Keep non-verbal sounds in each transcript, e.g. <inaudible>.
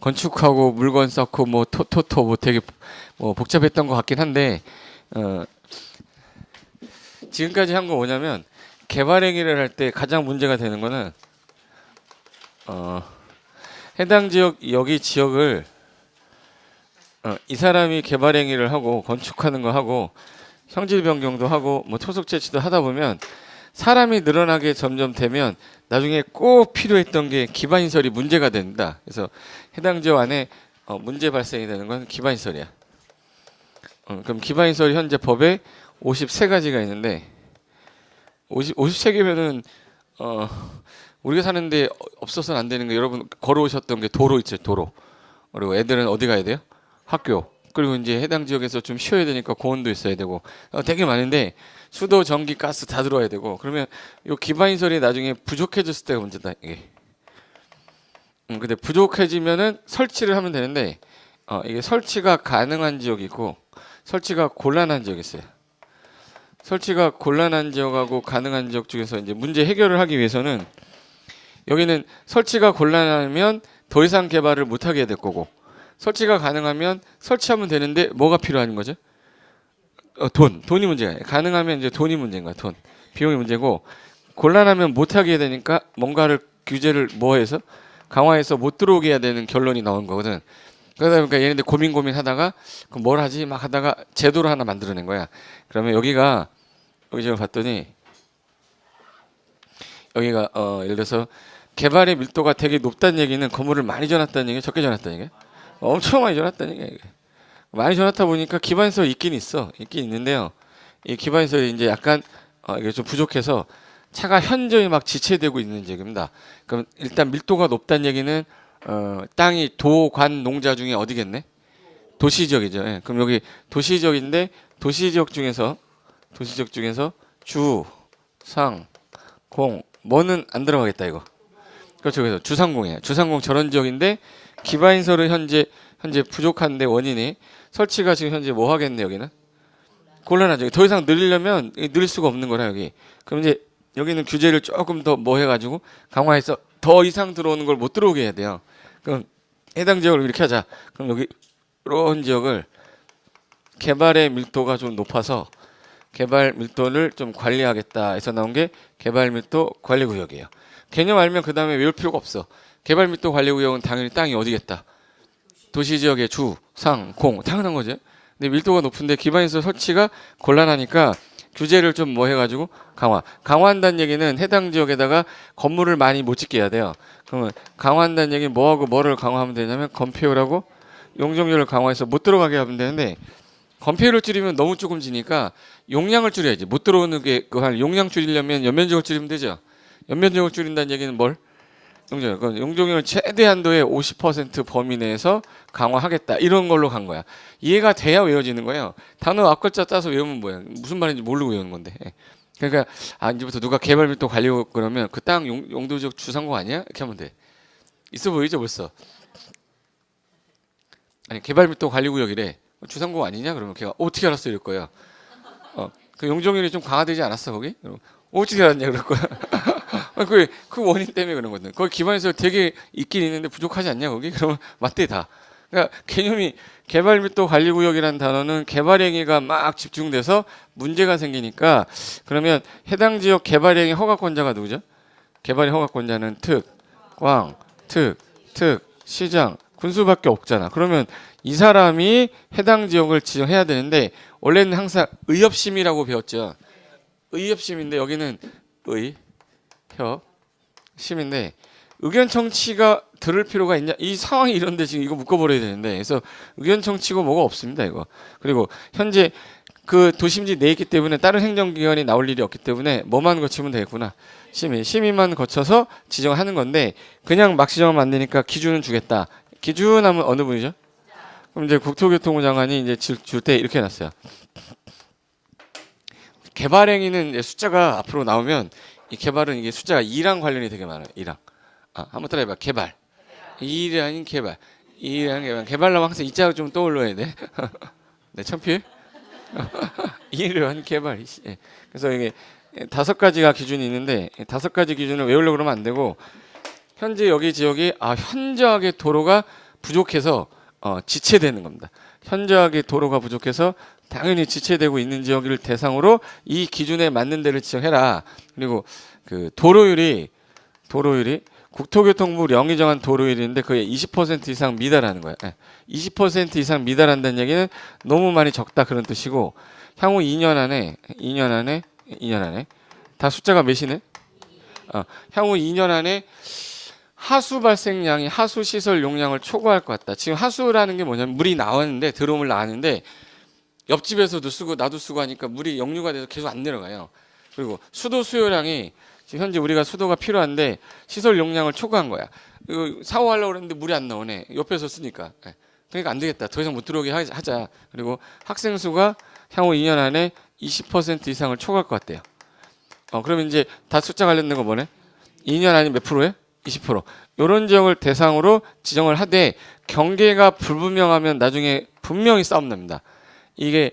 건축하고 물건 쌓고 뭐 토토토 뭐 되게 뭐 복잡했던 것 같긴 한데 어, 지금까지 한 거 뭐냐면 개발 행위를 할 때 가장 문제가 되는 거는 어, 해당 지역 여기 지역을 어, 이 사람이 개발 행위를 하고 건축하는 거 하고 형질 변경도 하고 뭐 토속 채취도 하다 보면 사람이 늘어나게 점점 되면 나중에 꼭 필요했던 게 기반시설이 문제가 된다. 그래서 해당 지역 안에 어, 문제 발생이 되는 건 기반시설이야. 어, 그럼 기반시설이 현재 법에 53가지가 있는데 50, 53개면은 어, 우리가 사는데 없어서는 안 되는 게 여러분 걸어오셨던 게 도로 있죠 도로 그리고 애들은 어디 가야 돼요 학교 그리고 이제 해당 지역에서 좀 쉬어야 되니까 공원도 있어야 되고. 어, 되게 많은데 수도 전기 가스 다 들어와야 되고. 그러면 요 기반시설이 나중에 부족해졌을 때가 문제다 이게. 음, 근데 부족해지면은 설치를 하면 되는데 어, 이게 설치가 가능한 지역이 있고 설치가 곤란한 지역이 있어요. 설치가 곤란한 지역하고 가능한 지역 중에서 이제 문제 해결을 하기 위해서는 여기는 설치가 곤란하면 더 이상 개발을 못 하게 될 거고 설치가 가능하면 설치하면 되는데 뭐가 필요한 거죠? 어, 돈, 돈이 문제가. 가능하면 이제 돈이 문제인 거야, 돈. 비용이 문제고 곤란하면 못 하게 되니까 뭔가를 규제를 뭐해서 강화해서 못 들어오게 해야 되는 결론이 나온 거거든. 그러다 보니까 얘네들 고민 고민 하다가 그럼 뭘 하지 막 하다가 제도를 하나 만들어낸 거야. 그러면 여기가 여기 지금 봤더니 여기가 어 예를 들어서 개발의 밀도가 되게 높다는 얘기는 건물을 많이 지어놨다는 얘기, 적게 지어놨다는 얘기, 엄청 많이 얘기. 많이 지어놨다 보니까 기반시설 있긴 있어, 있긴 있는데요. 이 기반시설이 이제 약간 어, 이게 좀 부족해서 차가 현저히 막 지체되고 있는 지역입니다. 그럼 일단 밀도가 높다는 얘기는 어, 땅이 도관 농자 중에 어디겠네? 도시 지역이죠. 예. 그럼 여기 도시 지역인데 도시 지역 중에서 도시 지역 중에서 주, 상, 공, 뭐는 안 들어가겠다 이거. 그렇죠. 그래서 주상공이에요. 주상공 저런 지역인데 기반시설은 현재 현재 부족한데 원인이 설치가 지금 현재 뭐 하겠네 여기는 곤란하죠. 더 이상 늘리려면 이 늘릴 수가 없는 거라 여기. 그럼 이제 여기는 규제를 조금 더 뭐 해가지고 강화해서 더 이상 들어오는 걸 못 들어오게 해야 돼요. 그럼 해당 지역을 이렇게 하자. 그럼 여기 이런 지역을 개발의 밀도가 좀 높아서 개발 밀도를 좀 관리하겠다 해서 나온 게 개발 밀도 관리 구역이에요. 개념 알면 그 다음에 외울 필요가 없어. 개발 밀도 관리 구역은 당연히 땅이 어디겠다. 도시 지역의 주, 상, 공 당연한 거죠. 근데 밀도가 높은데 기반시설 설치가 곤란하니까 규제를 좀 뭐 해가지고 강화. 강화한다는 얘기는 해당 지역에다가 건물을 많이 못 짓게 해야 돼요. 그러면 강화한다는 얘기는 뭐하고 뭐를 강화하면 되냐면 건폐율하고 용적률을 강화해서 못 들어가게 하면 되는데 건폐율을 줄이면 너무 조금 지니까 용량을 줄여야지. 못 들어오는 게 그 한 용량 줄이려면 연면적을 줄이면 되죠. 연면적을 줄인다는 얘기는 뭘? 용적률. 그건 용적률을 최대한도의 50% 범위 내에서 강화하겠다. 이런 걸로 간 거야. 이해가 돼야 외워지는 거예요. 단어 앞글자 따서 외우면 뭐야? 무슨 말인지 모르고 외우는 건데. 예. 그러니까 아 이제부터 누가 개발 밀도 관리 그러면 그 땅 용도적 주상공 아니야? 이렇게 하면 돼. 있어 보이죠 벌써. 아니 개발 밀도 관리 구역이래. 주상공 아니냐? 그러면 걔가 어떻게 알았어 이럴 거야. 어, 그 용적률이 좀 강화되지 않았어 거기? 그럼 어떻게 알았냐 그럴 거야. <laughs> 그, 그 원인 때문에 그런 거든. 거기 기반에서 되게 있긴 있는데 부족하지 않냐 거기? <laughs> 그러면 맞대 다. 그러니까 개념이 개발 밀도 관리 구역이라는 단어는 개발 행위가 막 집중돼서 문제가 생기니까 그러면 해당 지역 개발 행위 허가권자가 누구죠? 개발의 허가권자는 특, 꽝, 특, 특, 시장, 군수밖에 없잖아. 그러면 이 사람이 해당 지역을 지정해야 되는데 원래는 항상 의협심이라고 배웠죠. 의협심인데 여기는 의, 협, 심인데 의견 청취가 들을 필요가 있냐? 이 상황이 이런데 지금 이거 묶어버려야 되는데 그래서 의견 청취고 뭐가 없습니다 이거. 그리고 현재 그 도심지 내 있기 때문에 다른 행정기관이 나올 일이 없기 때문에 뭐만 거치면 되겠구나. 심의 심의만 거쳐서 지정하는 건데 그냥 막 지정하면 안 되니까 기준은 주겠다. 기준하면 어느 분이죠? 그럼 이제 국토교통부 장관이 이제 줄 때 이렇게 해놨어요. 개발행위는 숫자가 앞으로 나오면 이 개발은 이게 숫자가 2랑 관련이 되게 많아요. 2랑. 아, 한번 따라해봐. 개발. 2이 아닌 개발. 2랑 개발. 개발하면 항상 이 자가 좀 떠올려야 돼. <laughs> 네, 천필. <laughs> 2를 한 개발. 예. 그래서 이게 다섯 가지가 기준이 있는데 다섯 가지 기준을 외우려고 그러면 안 되고 현재 여기 지역이 아 현저하게 도로가 부족해서 어, 지체되는 겁니다. 현저하게 도로가 부족해서 당연히 지체되고 있는 지역을 대상으로 이 기준에 맞는 데를 지정해라. 그리고 그 도로율이 도로율이 국토교통부 령이 정한 도로율인데 그게 20% 이상 미달하는 거야. 예. 20% 이상 미달한다는 얘기는 너무 많이 적다 그런 뜻이고 향후 2년 안에 2년 안에 2년 안에 다 숫자가 몇이네? 어, 향후 2년 안에 하수 발생량이 하수 시설 용량을 초과할 것 같다. 지금 하수라는 게 뭐냐면 물이 나왔는데 들어오물 나왔는데 옆집에서도 쓰고 나도 쓰고 하니까 물이 역류가 돼서 계속 안 내려가요. 그리고 수도 수요량이 지금 현재 우리가 수도가 필요한데 시설 용량을 초과한 거야. 이거 샤워하려고 그랬는데 물이 안 나오네. 옆에서 쓰니까. 예. 그러니까 안 되겠다. 더 이상 못 들어오게 하- 하자. 그리고 학생 수가 향후 2년 안에 20% 이상을 초과할 것 같대요. 어, 그러면 이제 다 숫자 관련된 거 뭐네? 2년 안에 몇 프로에? 20%. 이런 지역을 대상으로 지정을 하되 경계가 불분명하면 나중에 분명히 싸움 납니다. 이게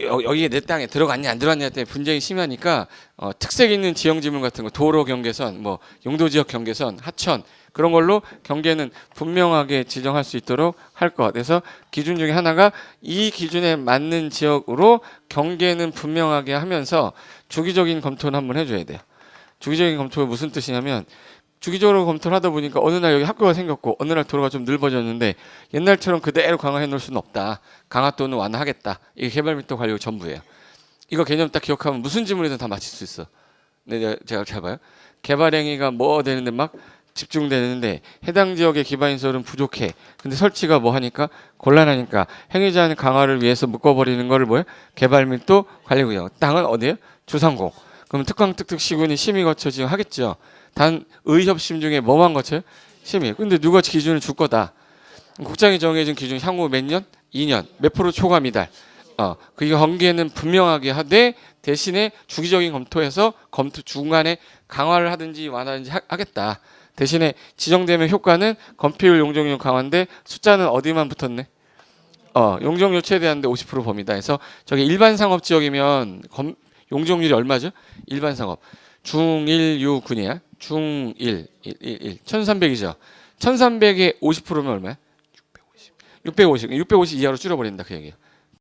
여- 여기에 내 땅에 들어갔냐 안 들어갔냐 때문에 분쟁이 심하니까 어, 특색 있는 지형 지문 같은 거 도로 경계선, 뭐 용도 지역 경계선, 하천 그런 걸로 경계는 분명하게 지정할 수 있도록 할 것. 그래서 기준 중에 하나가 이 기준에 맞는 지역으로 경계는 분명하게 하면서 주기적인 검토를 한번 해줘야 돼요. 주기적인 검토가 무슨 뜻이냐면 주기적으로 검토를 하다 보니까 어느 날 여기 학교가 생겼고 어느 날 도로가 좀 넓어졌는데 옛날처럼 그대로 강화해 놓을 수는 없다. 강화도는 완화하겠다. 이게 개발 密도 관리 전부예요. 이거 개념 딱 기억하면 무슨 질문이든 다 맞힐 수 있어. 네, 네, 제가 잘 봐요. 개발 행위가 뭐 되는데 막 집중되는데 해당 지역의 기반 인설은 부족해. 근데 설치가 뭐 하니까 곤란하니까 행위자 강화를 위해서 묶어버리는 거를 뭐야? 개발 밀도 관리 구역. 땅은 어디예요? 주상공. 그럼 특강 특특 시군이 심의 거쳐 지금 하겠죠. 단 의협심 중에 뭐만 거쳐요? 심의. 근데 누가 기준을 줄 거다. 국장이 정해진 기준 향후 몇 년? 2년. 몇 프로 초과 미달. 어, 그 관계는 분명하게 하되 대신에 주기적인 검토해서 검토 중간에 강화를 하든지 완화하든지 하, 하겠다. 대신에 지정되면 효과는 건폐율 용적률 강화인데 숫자는 어디만 붙었네? 어, 용적률 최대한데 50% 범위다. 해서 저기 일반 상업 지역이면 검, 용적률이 얼마죠? 일반 상업. 중1, 유, 군이야. 중1, 1, 1, 1. 1300이죠. 1300에 50%면 얼마야? 650. 650. 650 이하로 줄여 버린다. 그 얘기예요.